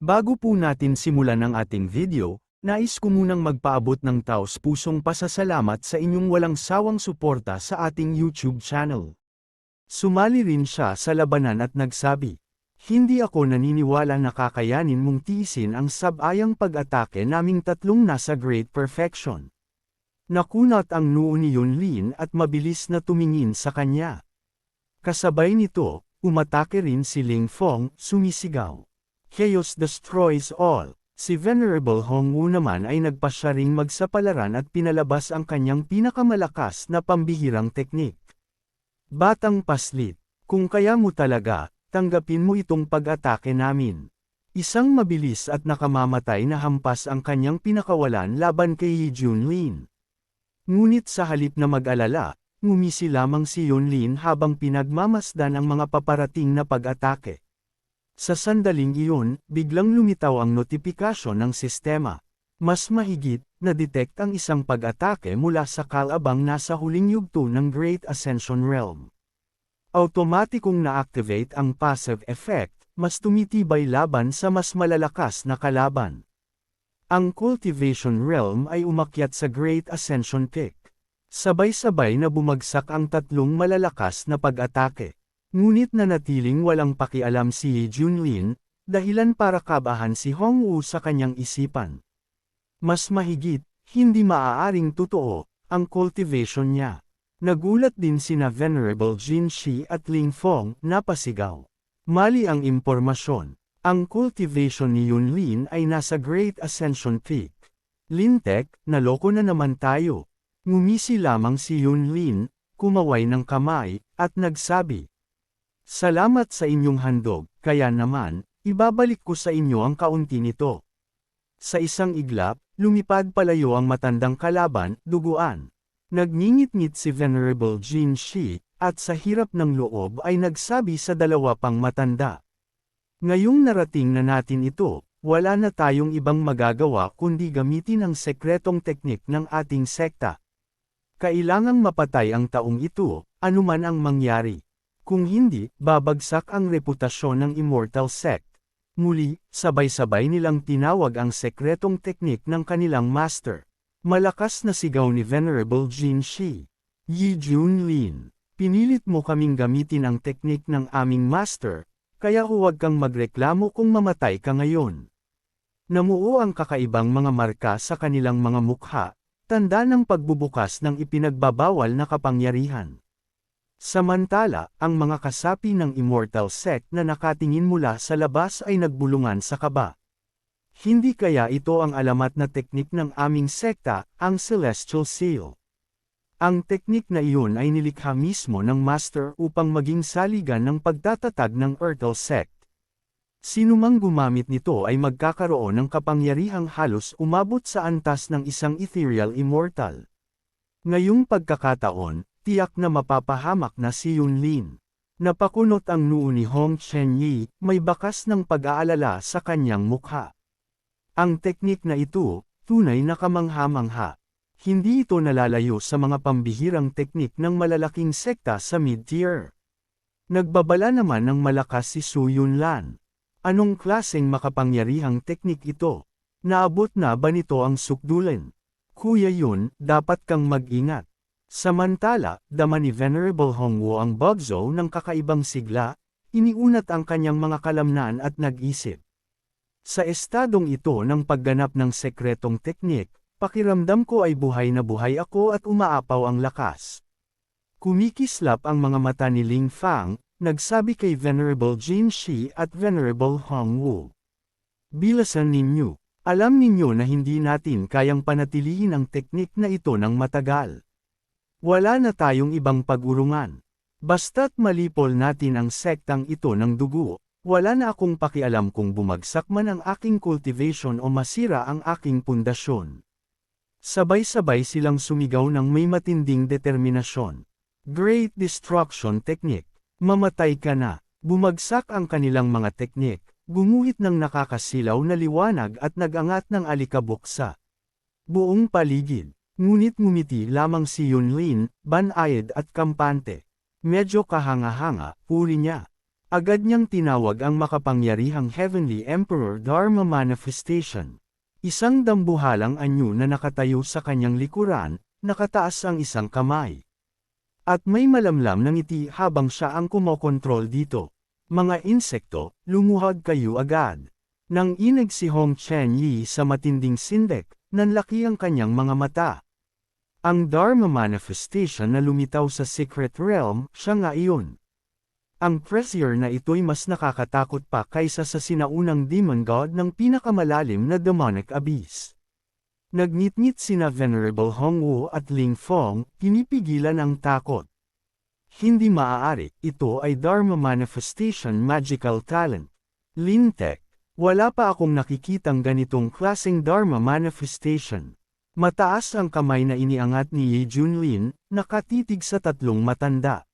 Bago po natin simulan ang ating video, nais ko munang magpaabot ng taos pusong pasasalamat sa inyong walang sawang suporta sa ating YouTube channel. Sumali rin siya sa labanan at nagsabi, Hindi ako naniniwala na kakayanin mong tiisin ang sabayang pag-atake naming tatlong nasa great perfection. Nakunat ang noo ni Yunlin at mabilis na tumingin sa kanya. Kasabay nito, umatake rin si Ling Fong, sumisigaw. Chaos destroys all. Si Venerable Hongwu naman ay nagpasya ring magsapalaran at pinalabas ang kanyang pinakamalakas na pambihirang teknik. Batang paslit, kung kaya mo talaga, tanggapin mo itong pag-atake namin. Isang mabilis at nakamamatay na hampas ang kanyang pinakawalan laban kay Yi Junlin. Ngunit sa halip na mag-alala, ngumisi lamang si Yunlin habang pinagmamasdan ang mga paparating na pag-atake. Sa sandaling iyon, biglang lumitaw ang notifikasyon ng sistema. Mas mahigit, na-detect ang isang pag-atake mula sa kalabang nasa huling yugto ng Great Ascension Realm. Automatikong na-activate ang passive effect, mas tumitibay laban sa mas malalakas na kalaban. Ang Cultivation Realm ay umakyat sa Great Ascension Peak. Sabay-sabay na bumagsak ang tatlong malalakas na pag-atake. Ngunit nanatiling walang pakialam si Yi Junlin, dahilan para kabahan si Hong Wu sa kanyang isipan. Mas mahigit, hindi maaaring totoo, ang cultivation niya. Nagulat din sina Venerable Jin Shi at Ling Fong, napasigaw. Mali ang impormasyon. Ang cultivation ni Yunlin ay nasa Great Ascension Peak. Lintek, naloko na naman tayo. Ngumisi lamang si Yunlin, kumaway ng kamay, at nagsabi, Salamat sa inyong handog, kaya naman, ibabalik ko sa inyo ang kaunti nito. Sa isang iglap, lumipad palayo ang matandang kalaban, duguan. Nagngingit-ngit si Venerable Jin Shi, at sa hirap ng loob ay nagsabi sa dalawa pang matanda. Ngayong narating na natin ito, wala na tayong ibang magagawa kundi gamitin ang sekretong teknik ng ating sekta. Kailangang mapatay ang taong ito, anuman ang mangyari. Kung hindi, babagsak ang reputasyon ng Immortal Sect. Muli, sabay-sabay nilang tinawag ang sekretong teknik ng kanilang master. Malakas na sigaw ni Venerable Jin Shi. Yi Junlin, pinilit mo kaming gamitin ang teknik ng aming master, kaya huwag kang magreklamo kung mamatay ka ngayon. Namuo ang kakaibang mga marka sa kanilang mga mukha, tanda ng pagbubukas ng ipinagbabawal na kapangyarihan. Samantala, ang mga kasapi ng Immortal Sect na nakatingin mula sa labas ay nagbulungan sa kaba. Hindi kaya ito ang alamat na teknik ng aming sekta, ang Celestial Seal. Ang teknik na iyon ay nilikha mismo ng Master upang maging saligan ng pagtatatag ng Ertl Sect. Sinumang gumamit nito ay magkakaroon ng kapangyarihang halos umabot sa antas ng isang ethereal immortal. Ngayong pagkakataon, tiyak na mapapahamak na si Yunlin. Napakunot ang noo ni Hong Chen Yi, may bakas ng pag-aalala sa kanyang mukha. Ang teknik na ito, tunay na kamangha-mangha. Hindi ito nalalayo sa mga pambihirang teknik ng malalaking sekta sa mid-tier. Nagbabala naman ng malakas si Su Yunlan. Anong klaseng makapangyarihang teknik ito? Naabot na ba nito ang sukdulan? Kuya yun, dapat kang mag-ingat. Samantala, dama ni Venerable Hongwo ang Bugzo ng kakaibang sigla, iniunat ang kanyang mga kalamnan at nag-isip. Sa estadong ito ng pagganap ng sekretong teknik, pakiramdam ko ay buhay na buhay ako at umaapaw ang lakas. Kumikislap ang mga mata ni Ling Fang, nagsabi kay Venerable Jin Shi at Venerable Hongwu. Bilasan ninyo, alam ninyo na hindi natin kayang panatilihin ang teknik na ito ng matagal. Wala na tayong ibang pag-urungan. Basta't malipol natin ang sektang ito ng dugo, wala na akong pakialam kung bumagsak man ang aking cultivation o masira ang aking pundasyon. Sabay-sabay silang sumigaw ng may matinding determinasyon. Great Destruction Technique. Mamatay ka na. Bumagsak ang kanilang mga teknik, gumuhit ng nakakasilaw na liwanag at nagangat ng alikabok sa buong paligid. Ngunit ngumiti lamang si Yunlin, banayad at kampante. Medyo kahanga-hanga, puri niya. Agad niyang tinawag ang makapangyarihang Heavenly Emperor Dharma Manifestation. Isang dambuhalang anyo na nakatayo sa kanyang likuran, nakataas ang isang kamay. At may malamlam ng ngiti habang siya ang kumokontrol dito. Mga insekto, lumuhad kayo agad. Nang inag si Hong Chen Yi sa matinding sindek, nanlaki ang kanyang mga mata. Ang Dharma Manifestation na lumitaw sa Secret Realm, siya nga iyon. Ang pressure na ito'y mas nakakatakot pa kaysa sa sinaunang demon god ng pinakamalalim na demonic abyss. Nagnitngit sina Venerable Hong Wu at Ling Fong, pinipigilan ang takot. Hindi maaari, ito ay Dharma Manifestation Magical Talent. Lintek, wala pa akong nakikitang ganitong klaseng Dharma Manifestation. Mataas ang kamay na iniangat ni Ye Junlin, nakatitig sa tatlong matanda.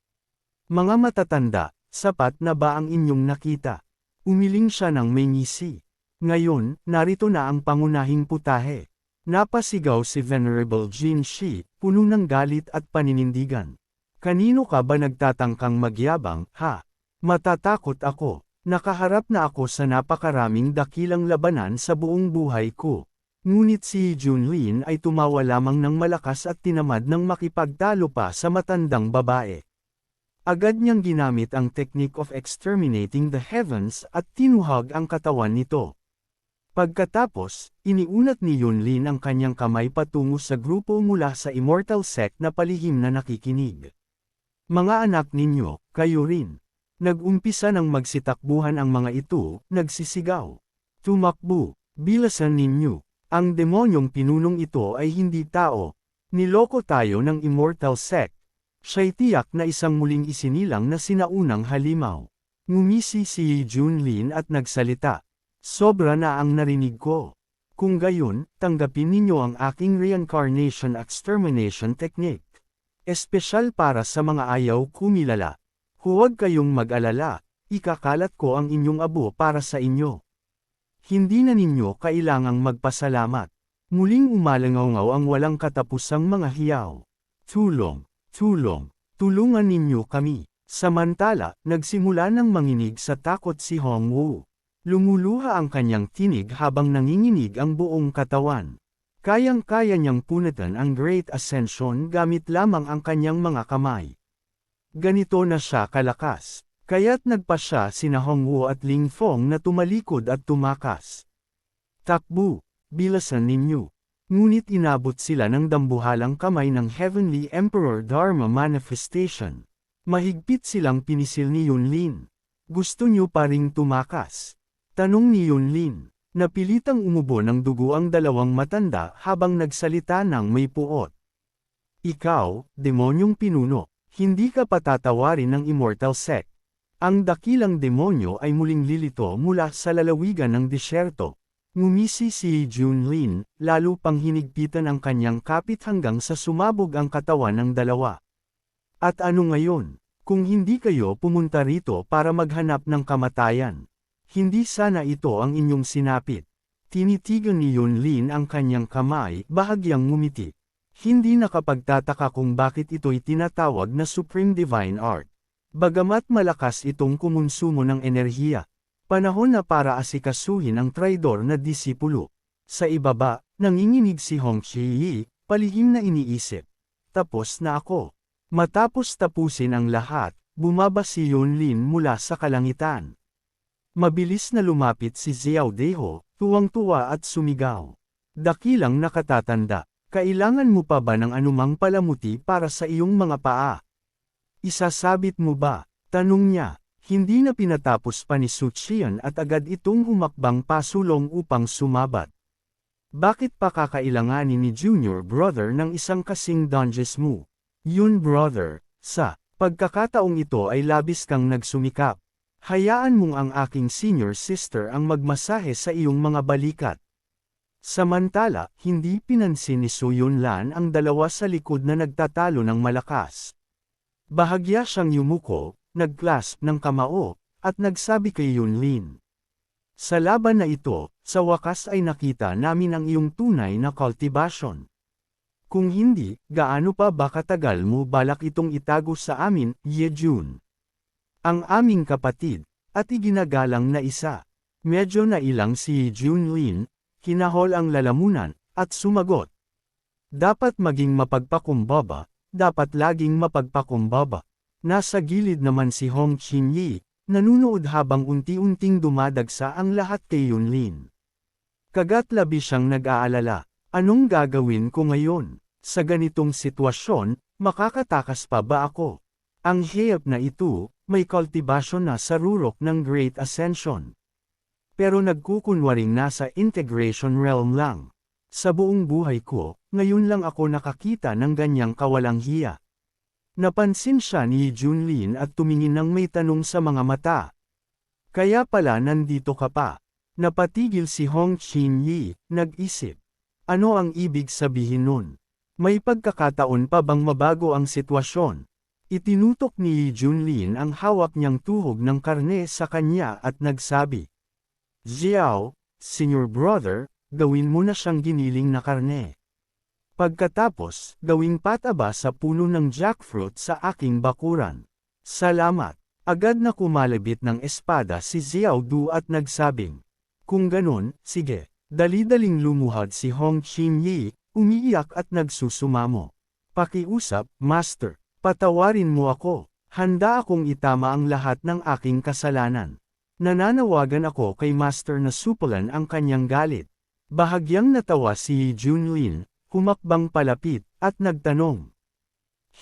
Mga matatanda, sapat na ba ang inyong nakita? Umiling siya ng may ngisi. Ngayon, narito na ang pangunahing putahe. Napasigaw si Venerable Jin Shi, puno ng galit at paninindigan. Kanino ka ba nagtatangkang magyabang, ha? Matatakot ako. Nakaharap na ako sa napakaraming dakilang labanan sa buong buhay ko. Ngunit si Junlin ay tumawa lamang ng malakas at tinamad ng makipagtalo pa sa matandang babae. Agad niyang ginamit ang technique of exterminating the heavens at tinuhag ang katawan nito. Pagkatapos, iniunat ni Yunlin ang kanyang kamay patungo sa grupo mula sa immortal sect na palihim na nakikinig. Mga anak ninyo, kayo rin. Nag-umpisa ng magsitakbuhan ang mga ito, nagsisigaw. Tumakbo, bilasan ninyo. Ang demonyong pinunong ito ay hindi tao. Niloko tayo ng immortal sect. Siya'y tiyak na isang muling isinilang na sinaunang halimaw. Ngumisi si Junlin at nagsalita. Sobra na ang narinig ko. Kung gayon, tanggapin ninyo ang aking reincarnation extermination technique. Espesyal para sa mga ayaw kumilala. Huwag kayong mag-alala, ikakalat ko ang inyong abo para sa inyo. Hindi na ninyo kailangang magpasalamat. Muling umalangaw ang walang katapusang mga hiyaw. Tulong, tulong, tulungan ninyo kami. Samantala, nagsimula ng manginig sa takot si Hong Wu. Lumuluha ang kanyang tinig habang nanginginig ang buong katawan. Kayang-kaya niyang punatan ang Great Ascension gamit lamang ang kanyang mga kamay. Ganito na siya kalakas. Kaya't nagpa siya sina Hong Wu at Ling Fong na tumalikod at tumakas. Takbu, bilasan ninyo. Ngunit inabot sila ng dambuhalang kamay ng Heavenly Emperor Dharma Manifestation. Mahigpit silang pinisil ni Yunlin. Gusto niyo pa ring tumakas? Tanong ni Yunlin. Napilitang umubo ng dugo ang dalawang matanda habang nagsalita ng may puot. Ikaw, demonyong pinuno, hindi ka patatawarin ng immortal sect. Ang dakilang demonyo ay muling lilito mula sa lalawigan ng disyerto. Ngumisi si Junlin, lalo pang hinigpitan ang kanyang kapit hanggang sa sumabog ang katawan ng dalawa. At ano ngayon, kung hindi kayo pumunta rito para maghanap ng kamatayan? Hindi sana ito ang inyong sinapit. Tinitigan ni Yunlin ang kanyang kamay, bahagyang ngumiti. Hindi nakapagtataka kung bakit ito'y tinatawag na Supreme Divine Art. Bagamat malakas itong kumonsumo ng enerhiya, panahon na para asikasuhin ang traidor na disipulo. Sa ibaba, nanginginig si Hong Chi palihim na iniisip. Tapos na ako. Matapos tapusin ang lahat, bumaba si Yunlin mula sa kalangitan. Mabilis na lumapit si Xiao Deho, tuwang-tuwa at sumigaw. Dakilang nakatatanda, kailangan mo pa ba ng anumang palamuti para sa iyong mga paa? Isasabit mo ba? Tanong niya. Hindi na pinatapos pa ni Suchian at agad itong humakbang pasulong upang sumabat. Bakit pa kakailanganin ni junior brother ng isang kasing Donges mo? Yun brother, sa pagkakataong ito ay labis kang nagsumikap. Hayaan mong ang aking senior sister ang magmasahe sa iyong mga balikat. Samantala, hindi pinansin ni Suyun Lan ang dalawa sa likod na nagtatalo ng malakas. Bahagya siyang yumuko, nagclasp ng kamao, at nagsabi kay Yunlin. Sa laban na ito, sa wakas ay nakita namin ang iyong tunay na cultivation. Kung hindi, gaano pa ba katagal mo balak itong itago sa amin, Yejun? Ang aming kapatid, at iginagalang na isa. Medyo nailang si Junlin, kinahol ang lalamunan, at sumagot. Dapat maging mapagpakumbaba, dapat laging mapagpakumbaba. Nasa gilid naman si Hong Chin Yi, nanunood habang unti-unting dumadagsa ang lahat kay Yunlin. Kagat labi siyang nag-aalala, anong gagawin ko ngayon? Sa ganitong sitwasyon, makakatakas pa ba ako? Ang hayop na ito, may kultibasyon na sa rurok ng Great Ascension. Pero nagkukunwaring nasa integration realm lang. Sa buong buhay ko, ngayon lang ako nakakita ng ganyang kawalang hiya. Napansin siya ni Junlin at tumingin ng may tanong sa mga mata. Kaya pala nandito ka pa. Napatigil si Hong Chin Yi, nag-isip. Ano ang ibig sabihin nun? May pagkakataon pa bang mabago ang sitwasyon? Itinutok ni Junlin ang hawak niyang tuhog ng karne sa kanya at nagsabi. Xiao, senior brother, gawin mo na siyang giniling na karne. Pagkatapos, gawing pataba sa puno ng jackfruit sa aking bakuran. Salamat. Agad na kumalabit ng espada si Xiao Du at nagsabing. Kung ganon, sige. Dali-daling lumuhad si Hong Chin Yi, umiiyak at nagsusumamo. Pakiusap, Master. Patawarin mo ako. Handa akong itama ang lahat ng aking kasalanan. Nananawagan ako kay Master na supulan ang kanyang galit. Bahagyang natawa si Junlin, humakbang palapit, at nagtanong.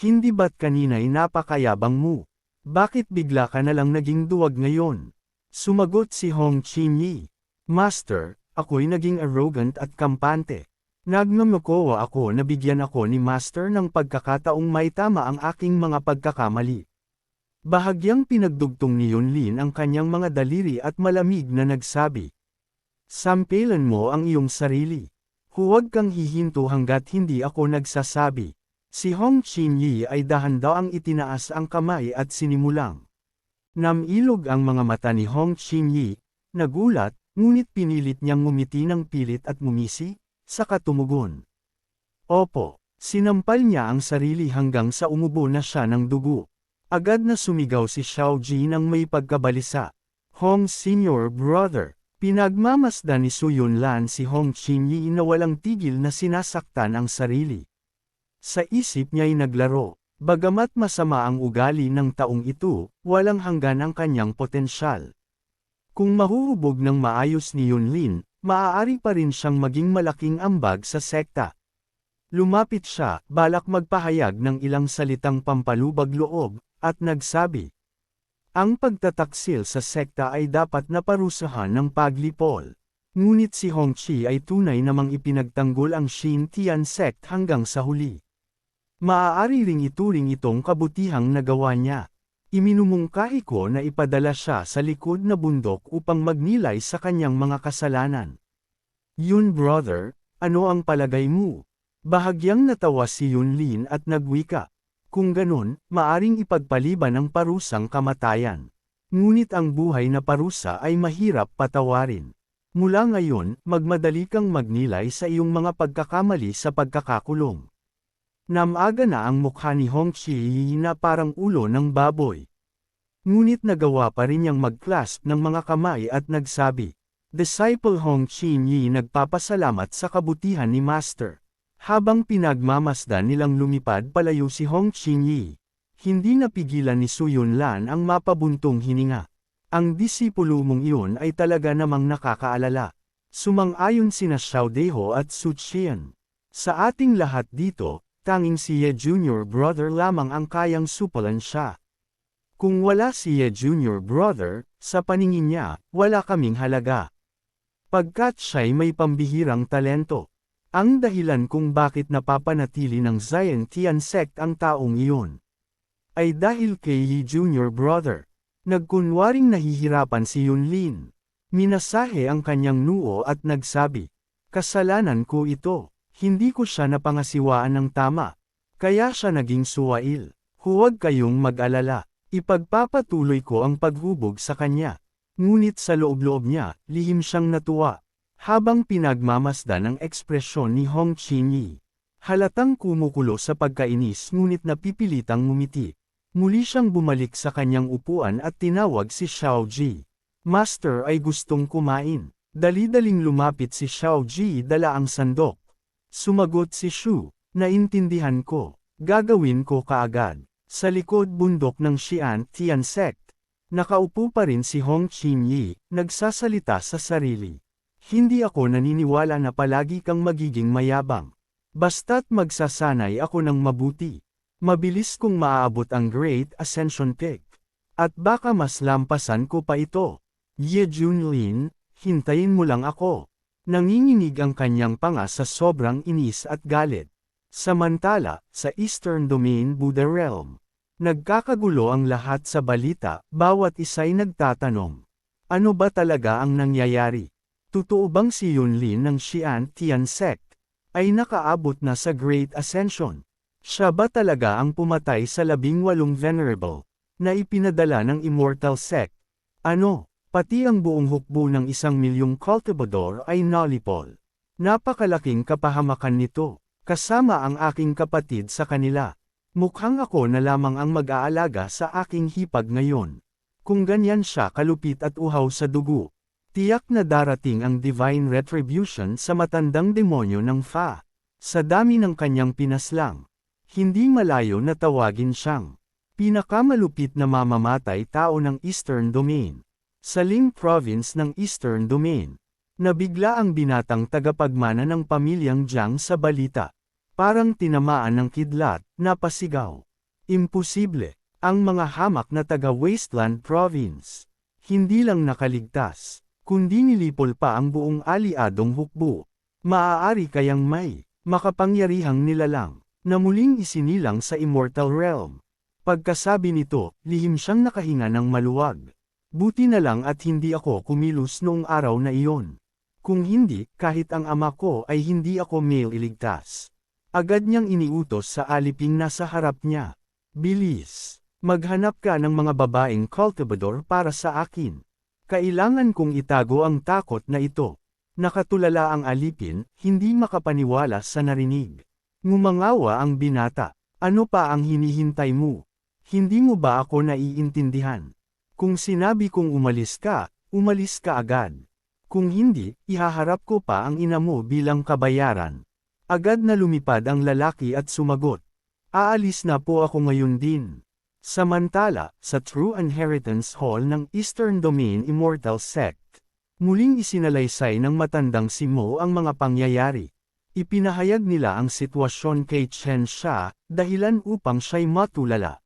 Hindi ba't kanina'y napakayabang mo? Bakit bigla ka na lang naging duwag ngayon? Sumagot si Hong Chin Yi. Master, ako'y naging arrogant at kampante. Nagmamukowa ako na bigyan ako ni Master ng pagkakataong may tama ang aking mga pagkakamali. Bahagyang pinagdugtong ni Yunlin ang kanyang mga daliri at malamig na nagsabi. Sampilan mo ang iyong sarili. Huwag kang hihinto hanggat hindi ako nagsasabi. Si Hong Chin Yi ay dahan daw ang itinaas ang kamay at sinimulang. Namilog ang mga mata ni Hong Chin Yi, nagulat, ngunit pinilit niyang ngumiti ng pilit at ngumisi, saka tumugon. Opo, sinampal niya ang sarili hanggang sa umubo na siya ng dugo. Agad na sumigaw si Xiao Ji ng may pagkabalisa. Hong Senior Brother, Pinagmamasdan ni Su Yunlan si Hong Qingyi na walang tigil na sinasaktan ang sarili. Sa isip niya'y naglaro, bagamat masama ang ugali ng taong ito, walang hanggan ang kanyang potensyal. Kung mahuhubog ng maayos ni Yunlin, maaari pa rin siyang maging malaking ambag sa sekta. Lumapit siya, balak magpahayag ng ilang salitang pampalubag loob, at nagsabi, ang pagtataksil sa sekta ay dapat naparusahan ng paglipol. Ngunit si Hong Chi ay tunay namang ipinagtanggol ang Shin Tian sect hanggang sa huli. Maaari ring ituring itong kabutihang nagawa niya. Iminumungkahi ko na ipadala siya sa likod na bundok upang magnilay sa kanyang mga kasalanan. Yun brother, ano ang palagay mo? Bahagyang natawa si Yun Lin at nagwika. Kung ganon, maaring ipagpaliban ang parusang kamatayan. Ngunit ang buhay na parusa ay mahirap patawarin. Mula ngayon, magmadali kang magnilay sa iyong mga pagkakamali sa pagkakakulong. Namaga na ang mukha ni Hong Chi na parang ulo ng baboy. Ngunit nagawa pa rin niyang magclasp ng mga kamay at nagsabi, Disciple Hong Chi Yi nagpapasalamat sa kabutihan ni Master. Habang pinagmamasdan nilang lumipad palayo si Hong Qingyi, hindi napigilan ni Su Yunlan ang mapabuntong hininga. Ang disipulo mong iyon ay talaga namang nakakaalala. Sumang-ayon sina Xiao Deho at Su Qian. Sa ating lahat dito, tanging si Ye Junior Brother lamang ang kayang supalan siya. Kung wala si Ye Junior Brother, sa paningin niya, wala kaming halaga. Pagkat siya'y may pambihirang talento. Ang dahilan kung bakit napapanatili ng Zion Tian sect ang taong iyon ay dahil kay Yi Jr. brother. Nagkunwaring nahihirapan si Yunlin. Minasahe ang kanyang nuo at nagsabi, Kasalanan ko ito, hindi ko siya napangasiwaan ng tama. Kaya siya naging suwail. Huwag kayong mag-alala, ipagpapatuloy ko ang paghubog sa kanya. Ngunit sa loob-loob niya, lihim siyang natuwa. Habang pinagmamasdan ang ekspresyon ni Hong Chin Yi, halatang kumukulo sa pagkainis ngunit napipilitang ngumiti. Muli siyang bumalik sa kanyang upuan at tinawag si Xiao Ji. Master ay gustong kumain. Dali-daling lumapit si Xiao Ji dala ang sandok. Sumagot si Shu, naintindihan ko. Gagawin ko kaagad. Sa likod bundok ng Xi'an Tian Sect, nakaupo pa rin si Hong Chin Yi, nagsasalita sa sarili. Hindi ako naniniwala na palagi kang magiging mayabang. Basta't magsasanay ako ng mabuti. Mabilis kong maaabot ang Great Ascension Peak. At baka mas lampasan ko pa ito. Ye Junlin, hintayin mo lang ako. Nanginginig ang kanyang panga sa sobrang inis at galit. Samantala, sa Eastern Domain Buddha Realm, nagkakagulo ang lahat sa balita, bawat isa'y nagtatanong. Ano ba talaga ang nangyayari? Totoo bang si Yunlin ng Xi'an Tian Sect ay nakaabot na sa Great Ascension? Siya ba talaga ang pumatay sa labing walong Venerable na ipinadala ng Immortal Sect? Ano, pati ang buong hukbo ng isang milyong cultivador ay nolipol. Napakalaking kapahamakan nito. Kasama ang aking kapatid sa kanila. Mukhang ako na lamang ang mag-aalaga sa aking hipag ngayon. Kung ganyan siya kalupit at uhaw sa dugo, tiyak na darating ang divine retribution sa matandang demonyo ng Fa. Sa dami ng kanyang pinaslang, hindi malayo na tawagin siyang pinakamalupit na mamamatay tao ng Eastern Domain. Sa Ling Province ng Eastern Domain, Nabigla ang binatang tagapagmana ng pamilyang Jiang sa balita. Parang tinamaan ng kidlat, napasigaw. Imposible, ang mga hamak na taga-Wasteland Province. Hindi lang nakaligtas, kundi nilipol pa ang buong aliadong hukbo. Maaari kayang may, makapangyarihang nilalang, na muling isinilang sa Immortal Realm. Pagkasabi nito, lihim siyang nakahinga ng maluwag. Buti na lang at hindi ako kumilos noong araw na iyon. Kung hindi, kahit ang ama ko ay hindi ako male iligtas. Agad niyang iniutos sa aliping nasa harap niya. Bilis! Maghanap ka ng mga babaeng cultivador para sa akin. Kailangan kong itago ang takot na ito. Nakatulala ang alipin, hindi makapaniwala sa narinig. Ngumangawa ang binata. Ano pa ang hinihintay mo? Hindi mo ba ako naiintindihan? Kung sinabi kong umalis ka, umalis ka agad. Kung hindi, ihaharap ko pa ang ina mo bilang kabayaran. Agad na lumipad ang lalaki at sumagot. Aalis na po ako ngayon din. Samantala, sa True Inheritance Hall ng Eastern Domain Immortal Sect, muling isinalaysay ng matandang si Mo ang mga pangyayari. Ipinahayag nila ang sitwasyon kay Chen Xia, dahilan upang siya'y matulala.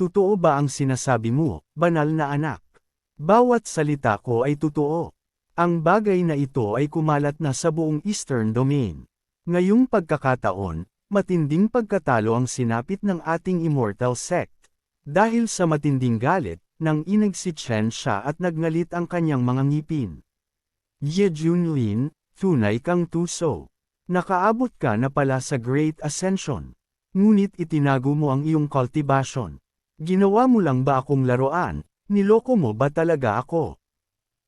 Totoo ba ang sinasabi mo, banal na anak? Bawat salita ko ay totoo. Ang bagay na ito ay kumalat na sa buong Eastern Domain. Ngayong pagkakataon, matinding pagkatalo ang sinapit ng ating Immortal Sect. Dahil sa matinding galit, nang inag si Chen siya at nagngalit ang kanyang mga ngipin. Ye Junlin, tunay kang tuso. Nakaabot ka na pala sa Great Ascension. Ngunit itinago mo ang iyong cultivation. Ginawa mo lang ba akong laruan, niloko mo ba talaga ako?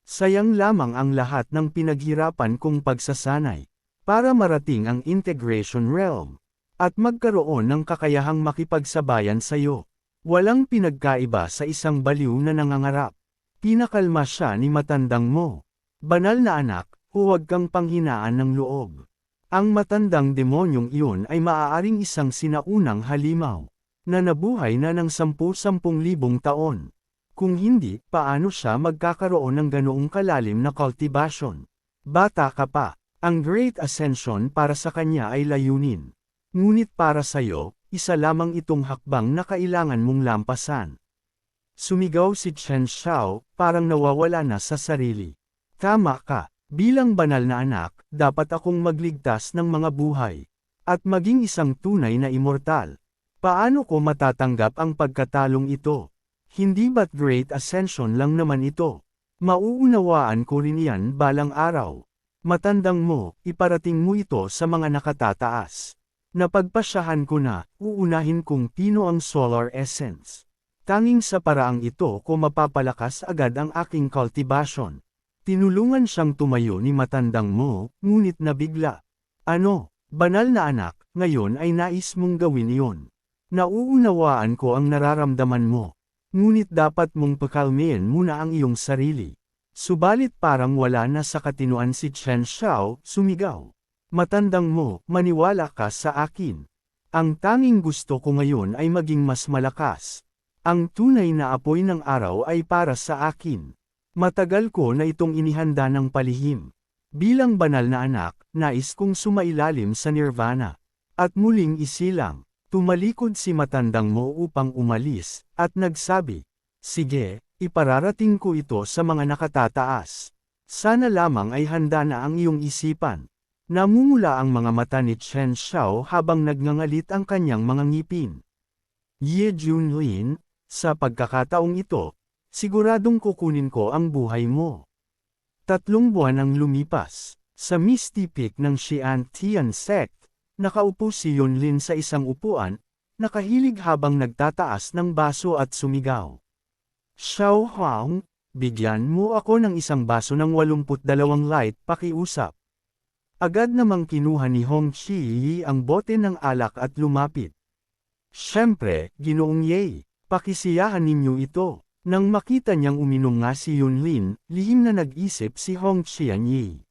Sayang lamang ang lahat ng pinaghirapan kong pagsasanay para marating ang integration realm at magkaroon ng kakayahang makipagsabayan sa iyo. Walang pinagkaiba sa isang baliw na nangangarap. Pinakalma siya ni matandang mo. Banal na anak, huwag kang panghinaan ng loob. Ang matandang demonyong iyon ay maaaring isang sinaunang halimaw, na nabuhay na ng sampu-sampung libong taon. Kung hindi, paano siya magkakaroon ng ganoong kalalim na cultivation? Bata ka pa, ang Great Ascension para sa kanya ay layunin. Ngunit para sa'yo, isa lamang itong hakbang na kailangan mong lampasan. Sumigaw si Chen Xiao, parang nawawala na sa sarili. Tama ka, bilang banal na anak, dapat akong magligtas ng mga buhay. At maging isang tunay na immortal. Paano ko matatanggap ang pagkatalong ito? Hindi ba't great ascension lang naman ito? Mauunawaan ko rin yan balang araw. Matandang mo, iparating mo ito sa mga nakatataas. Napagpasyahan ko na, uunahin kong pino ang solar essence. Tanging sa paraang ito ko mapapalakas agad ang aking cultivation. Tinulungan siyang tumayo ni matandang mo, ngunit nabigla. Ano, banal na anak, ngayon ay nais mong gawin iyon. Nauunawaan ko ang nararamdaman mo. Ngunit dapat mong pakalmihin muna ang iyong sarili. Subalit parang wala na sa katinuan si Chen Xiao, sumigaw. Matandang mo, maniwala ka sa akin. Ang tanging gusto ko ngayon ay maging mas malakas. Ang tunay na apoy ng araw ay para sa akin. Matagal ko na itong inihanda ng palihim. Bilang banal na anak, nais kong sumailalim sa nirvana. At muling isilang, tumalikod si matandang mo upang umalis, at nagsabi, Sige, ipararating ko ito sa mga nakatataas. Sana lamang ay handa na ang iyong isipan. Namumula ang mga mata ni Chen Xiao habang nagngangalit ang kanyang mga ngipin. Ye Junlin, sa pagkakataong ito, siguradong kukunin ko ang buhay mo. Tatlong buwan ang lumipas. Sa Misty Peak ng Xi'an Tian Sect, nakaupo si Yunlin sa isang upuan, nakahilig habang nagtataas ng baso at sumigaw. Xiao Huang, bigyan mo ako ng isang baso ng 82 light pakiusap. Agad namang kinuha ni Hong Chi ang bote ng alak at lumapit. Siyempre, ginoong Ye, pakisiyahan ninyo ito. Nang makita niyang uminom nga si Yunlin, lihim na nag-isip si Hong Qianyi.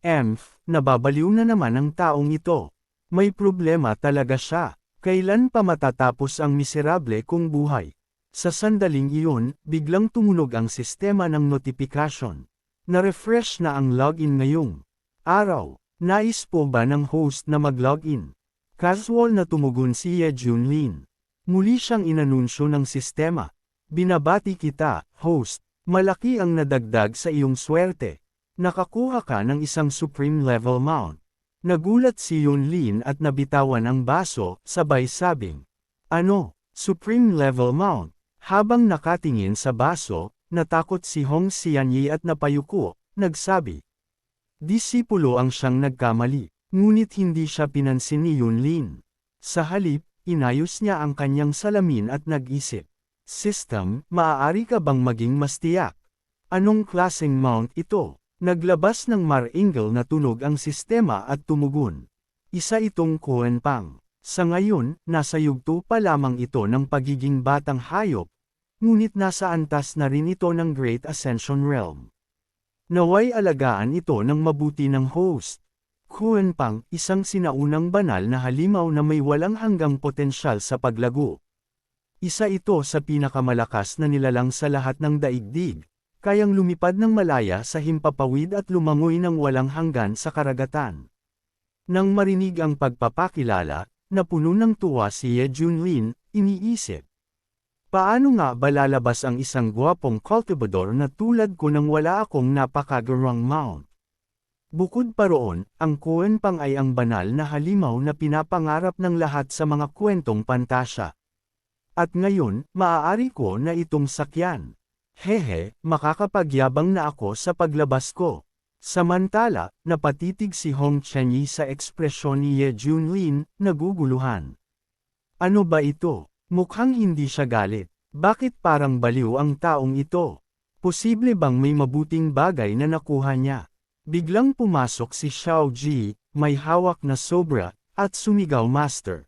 Emph, nababaliw na naman ang taong ito. May problema talaga siya. Kailan pa matatapos ang miserable kong buhay? Sa sandaling iyon, biglang tumunog ang sistema ng notification. Na-refresh na ang login ngayong araw. Nais po ba ng host na mag-login? Casual na tumugon si Ye Junlin. Muli siyang inanunsyo ng sistema. Binabati kita, host. Malaki ang nadagdag sa iyong swerte. Nakakuha ka ng isang supreme level mount. Nagulat si Yunlin at nabitawan ang baso, sabay sabing, Ano, supreme level mount? Habang nakatingin sa baso, natakot si Hong Xianyi at napayuko, nagsabi, Disipulo ang siyang nagkamali, ngunit hindi siya pinansin ni Yunlin. Sa halip, inayos niya ang kanyang salamin at nag-isip. System, maaari ka bang maging mas tiyak? Anong klaseng mount ito? Naglabas ng maringal na tunog ang sistema at tumugon. Isa itong Koen Pang. Sa ngayon, nasa yugto pa lamang ito ng pagiging batang hayop, ngunit nasa antas na rin ito ng Great Ascension Realm. Naway alagaan ito ng mabuti ng host. Kuan Pang, isang sinaunang banal na halimaw na may walang hanggang potensyal sa paglago. Isa ito sa pinakamalakas na nilalang sa lahat ng daigdig, kayang lumipad ng malaya sa himpapawid at lumangoy ng walang hanggan sa karagatan. Nang marinig ang pagpapakilala, napuno ng tuwa si Ye Junlin, iniisip. Paano nga ba lalabas ang isang gwapong cultivador na tulad ko nang wala akong napakagarang mount? Bukod pa roon, ang Koen Pang ay ang banal na halimaw na pinapangarap ng lahat sa mga kwentong pantasya. At ngayon, maaari ko na itong sakyan. Hehe, makakapagyabang na ako sa paglabas ko. Samantala, napatitig si Hong Chenyi sa ekspresyon ni Ye Junlin, naguguluhan. Ano ba ito? Mukhang hindi siya galit. Bakit parang baliw ang taong ito? Posible bang may mabuting bagay na nakuha niya? Biglang pumasok si Xiao Ji, may hawak na sobra, at sumigaw master.